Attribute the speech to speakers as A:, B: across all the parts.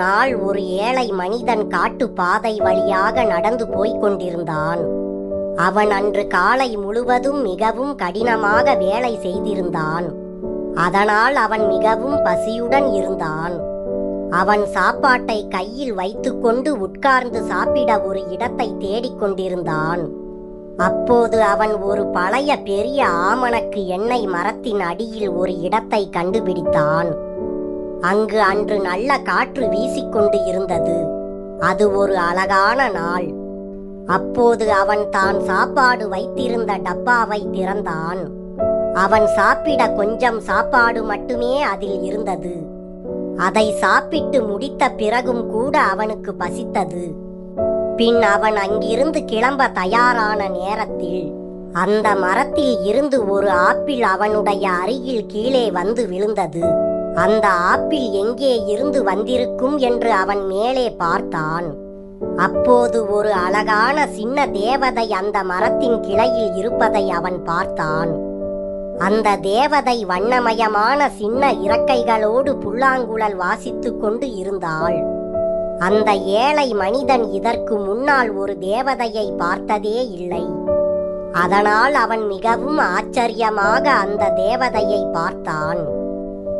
A: நாள் ஒரு ஏழை மனிதன் காட்டு பாதை வழியாக நடந்து போய்க் கொண்டிருந்தான். அவன் அன்று காலை முழுவதும் மிகவும் கடினமாக வேலை செய்திருந்தான். அதனால் அவன் மிகவும் பசியுடன் இருந்தான். அவன் சாப்பாட்டை கையில் வைத்துக்கொண்டு உட்கார்ந்து சாப்பிட ஒரு இடத்தை தேடிக் கொண்டிருந்தான். அப்போது அவன் ஒரு பழைய பெரிய ஆமணக்கு எண்ணெய் மரத்தின் அடியில் ஒரு இடத்தை கண்டுபிடித்தான். அங்கு அன்று நல்ல காற்று வீசிக்கொண்டு இருந்தது. அது ஒரு அழகான நாள். அப்போது அவன் தான் சாப்பாடு வைத்திருந்த டப்பாவை திறந்தான். அவன் சாப்பிட கொஞ்சம் சாப்பாடு மட்டுமே அதில் இருந்தது. அதை சாப்பிட்டு முடித்த பிறகும் கூட அவனுக்கு பசித்தது. பின் அவன் அங்கிருந்து கிளம்ப தயாரான நேரத்தில் அந்த மரத்தில் இருந்து ஒரு ஆப்பிள் அவனுடைய அருகில் கீழே வந்து விழுந்தது. அந்த ஆப்பிள் எங்கே இருந்து வந்திருக்கும் என்று அவன் மேலே பார்த்தான். அப்போது ஒரு அழகான சின்ன தேவதை அந்த மரத்தின் கிளையில் இருப்பதை அவன் பார்த்தான். அந்த தேவதை வண்ணமயமான சின்ன இறக்கைகளோடு புல்லாங்குழல் வாசித்துக் கொண்டு இருந்தாள். அந்த ஏழை மனிதன் இதற்கு முன்னால் ஒரு தேவதையை பார்த்ததே இல்லை. அதனால் அவன் மிகவும் ஆச்சரியமாக அந்த தேவதையை பார்த்தான்.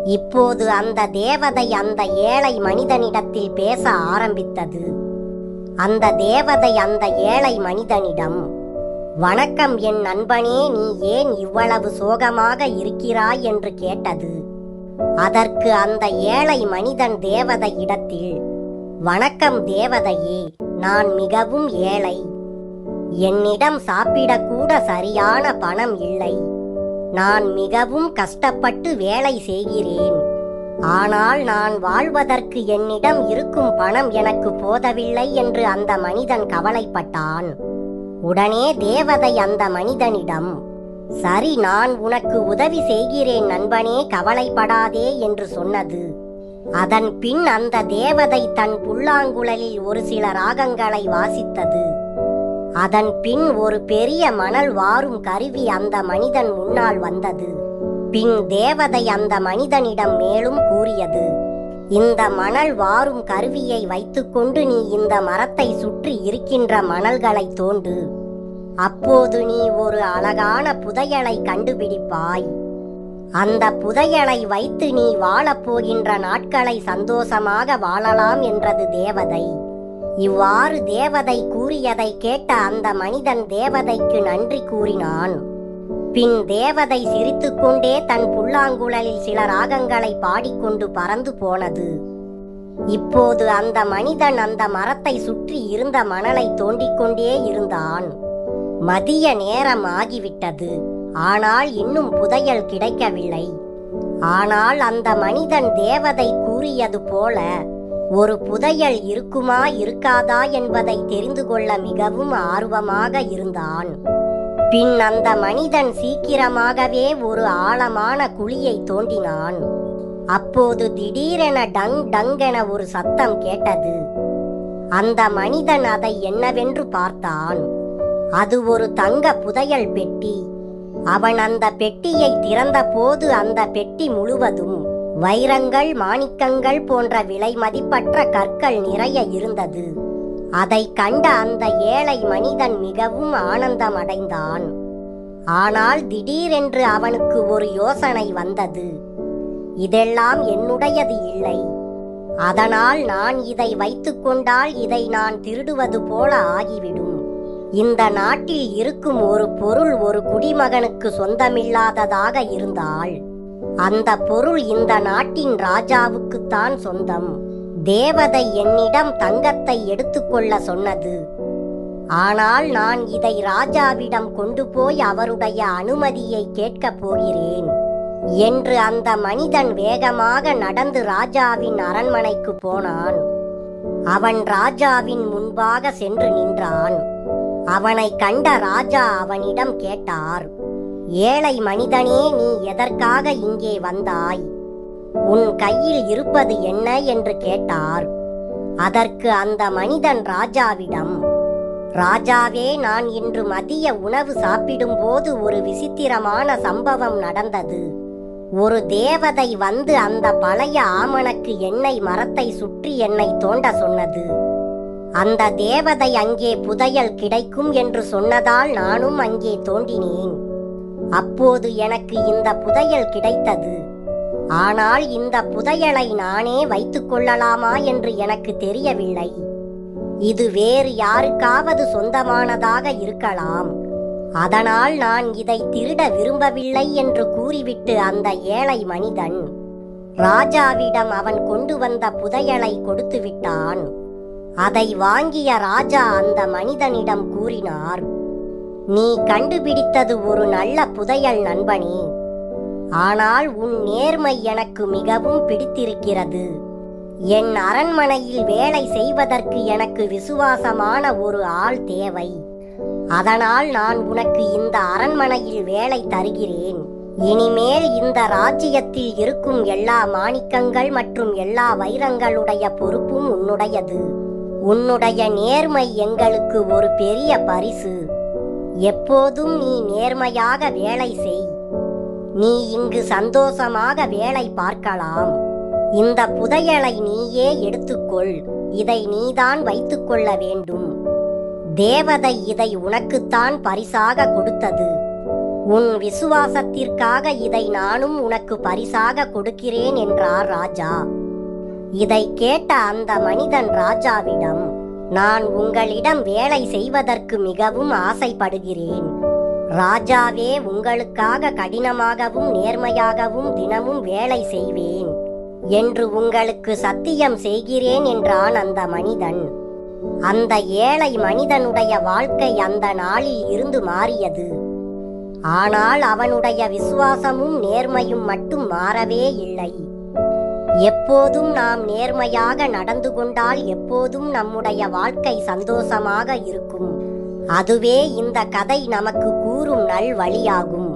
A: இப்போது அந்த தேவதை அந்த ஏழை மனிதனிடத்தில் பேச ஆரம்பித்தது. அந்த தேவதை அந்த ஏழை மனிதனிடம் வணக்கம் என் நண்பனே நீ ஏன் இவ்வளவு சோகமாக இருக்கிறாய்? என்று கேட்டது. அதற்கு அந்த ஏழை மனிதன் தேவதை இடத்தில் வணக்கம் தேவதையே நான் மிகவும் ஏழை. என்னிடம் சாப்பிடக்கூட சரியான பணம் இல்லை. நான் மிகவும் கஷ்டப்பட்டு வேலை செய்கிறேன். ஆனால் நான் வாழ்வதற்கு என்னிடம் இருக்கும் பணம் எனக்கு போதவில்லை என்று அந்த மனிதன் கவலைப்பட்டான். உடனே தேவதை அந்த மனிதனிடம் சரி நான் உனக்கு உதவி செய்கிறேன் நண்பனே கவலைப்படாதே என்று சொன்னது. அதன் பின் அந்த தேவதை தன் புல்லாங்குழலில் ஒரு சில ராகங்களை வாசித்தது. அதன் பின் ஒரு பெரிய மணல் வாரும் கருவி அந்த மனிதன் முன்னால் வந்தது. பின் தேவதை அந்த மனிதனிடம் மேலும் கூறியது இந்த மணல் வாரும் கருவியை வைத்துக்கொண்டு நீ இந்த மரத்தை சுற்றி இருக்கின்ற மணல்களை தோண்டு. அப்போது நீ ஒரு அழகான புதையலை கண்டுபிடிப்பாய். அந்த புதையலை வைத்து நீ வாழப்போகின்ற நாட்களை சந்தோஷமாக வாழலாம் என்றது தேவதை. இவ்வாறு தேவதை கூறியதை கேட்ட அந்த மனிதன் தேவதைக்கு நன்றி கூறினான். பின் தேவதை சிரித்துக்கொண்டே தன் புல்லாங்குழலில் சில ராகங்களை பாடிக்கொண்டு பறந்து போனது. இப்போது அந்த மனிதன் அந்த மரத்தை சுற்றி இருந்த மணலை தோண்டிக்கொண்டே இருந்தான். மதிய நேரம் ஆகிவிட்டது. ஆனால் இன்னும் புதையல் கிடைக்கவில்லை. ஆனால் அந்த மனிதன் தேவதை கூறியது போல ஒரு புதையல் இருக்குமா இருக்காதா என்பதை தெரிந்து கொள்ள மிகவும் ஆர்வமாக இருந்தான். பின் அந்த மனிதன் சீக்கிரமாகவே ஒரு ஆழமான குழியை தோண்டினான். அப்போது திடீரென டங் டங்கென ஒரு சத்தம் கேட்டது. அந்த மனிதன் அதை என்னவென்று பார்த்தான். அது ஒரு தங்க புதையல் பெட்டி. அவன் அந்த பெட்டியை திறந்தபோது அந்த பெட்டி முழுவதும் வைரங்கள் மாணிக்கங்கள் போன்ற விலை மதிப்பற்ற கற்கள் நிறைய இருந்தது. அதை கண்ட அந்த ஏழை மனிதன் மிகவும் ஆனந்தமடைந்தான். ஆனால் திடீரென்று அவனுக்கு ஒரு யோசனை வந்தது. இதெல்லாம் என்னுடையது இல்லை. அதனால் நான் இதை வைத்துக்கொண்டால் இதை நான் திருடுவது போல ஆகிவிடும். இந்த நாட்டில் இருக்கும் ஒரு பொருள் ஒரு குடிமகனுக்கு சொந்தமில்லாததாக இருந்தால் அந்த பொருள் இந்த நாட்டின் ராஜாவுக்குத்தான் சொந்தம். தேவதை என்னிடம் தங்கத்தை எடுத்துக்கொள்ள சொன்னது. ஆனால் நான் இதை ராஜாவிடம் கொண்டு போய் அவருடைய அனுமதியை கேட்கப் போகிறேன் என்று அந்த மனிதன் வேகமாக நடந்து ராஜாவின் அரண்மனைக்கு போனான். அவன் ராஜாவின் முன்பாக சென்று நின்றான். அவனை கண்ட ராஜா அவனிடம் கேட்டார் ஏழை மனிதனே நீ எதற்காக இங்கே வந்தாய்? உன் கையில் இருப்பது என்ன என்று கேட்டார். அதற்கு அந்த மனிதன் ராஜாவிடம் ராஜாவே நான் இன்று மதிய உணவு சாப்பிடும்போது ஒரு விசித்திரமான சம்பவம் நடந்தது. ஒரு தேவதை வந்து அந்த பழைய ஆமணக்கு எண்ணெய் மரத்தை சுற்றி என்னை தோண்ட சொன்னது. அந்த தேவதை அங்கே புதையல் கிடைக்கும் என்று சொன்னதால் நானும் அங்கே தோண்டினேன். அப்போது எனக்கு இந்த புதையல் கிடைத்தது. ஆனால் இந்த புதையலை நானே வைத்துக் கொள்ளலாமா என்று எனக்கு தெரியவில்லை. இது வேறு யாருக்காவது சொந்தமானதாக இருக்கலாம். அதனால் நான் இதை திருட விரும்பவில்லை என்று கூறிவிட்டு அந்த ஏழை மனிதன் ராஜாவிடம் அவன் கொண்டு வந்த புதையலை கொடுத்து விட்டான் அதை வாங்கிய ராஜா அந்த மனிதனிடம் கூறினார் நீ கண்டுபிடித்தது ஒரு நல்ல புதையல் நண்பனே. ஆனால் உன் நேர்மை எனக்கு மிகவும் பிடித்திருக்கிறது. என் அரண்மனையில் வேலை செய்வதற்கு எனக்கு விசுவாசமான ஒரு ஆள் தேவை. அதனால் நான் உனக்கு இந்த அரண்மனையில் வேலை தருகிறேன். இனிமேல் இந்த ராஜ்யத்தில் இருக்கும் எல்லா மாணிக்கங்கள் மற்றும் எல்லா வைரங்களுடைய பொறுப்பும் உன்னுடையது. உன்னுடைய நேர்மை எங்களுக்கு ஒரு பெரிய பரிசு. எப்போதும் நீ நேர்மையாக வேலை செய். நீ இங்கு சந்தோஷமாக வேலை பார்க்கலாம். இந்த புதையலை நீயே எடுத்துக்கொள். இதை நீதான் வைத்துக்கொள்ள வேண்டும். தேவதை இதை உனக்குத்தான் பரிசாக கொடுத்தது. உன் விசுவாசத்திற்காக இதை நானும் உனக்கு பரிசாக கொடுக்கிறேன் என்றார் ராஜா. இதை கேட்ட அந்த மனிதன் ராஜாவிடம் நான் உங்களிடம் வேலை செய்வதற்கு மிகவும் ஆசைப்படுகிறேன். ராஜாவே உங்களுக்காக கடினமாகவும் நேர்மையாகவும் தினமும் வேலை செய்வேன். என்று உங்களுக்கு சத்தியம் செய்கிறேன் என்றான் அந்த மனிதன். அந்த ஏழை மனிதனுடைய வாழ்க்கை அந்த நாளில் இருந்து மாறியது. ஆனால் அவனுடைய விசுவாசமும் நேர்மையும் மட்டும் மாறவே இல்லை. எப்போதும் நாம் நேர்மையாக நடந்து கொண்டால் எப்போதும் நம்முடைய வாழ்க்கை சந்தோஷமாக இருக்கும். அதுவே இந்த கதை நமக்கு கூறும் நல் வழியாகும்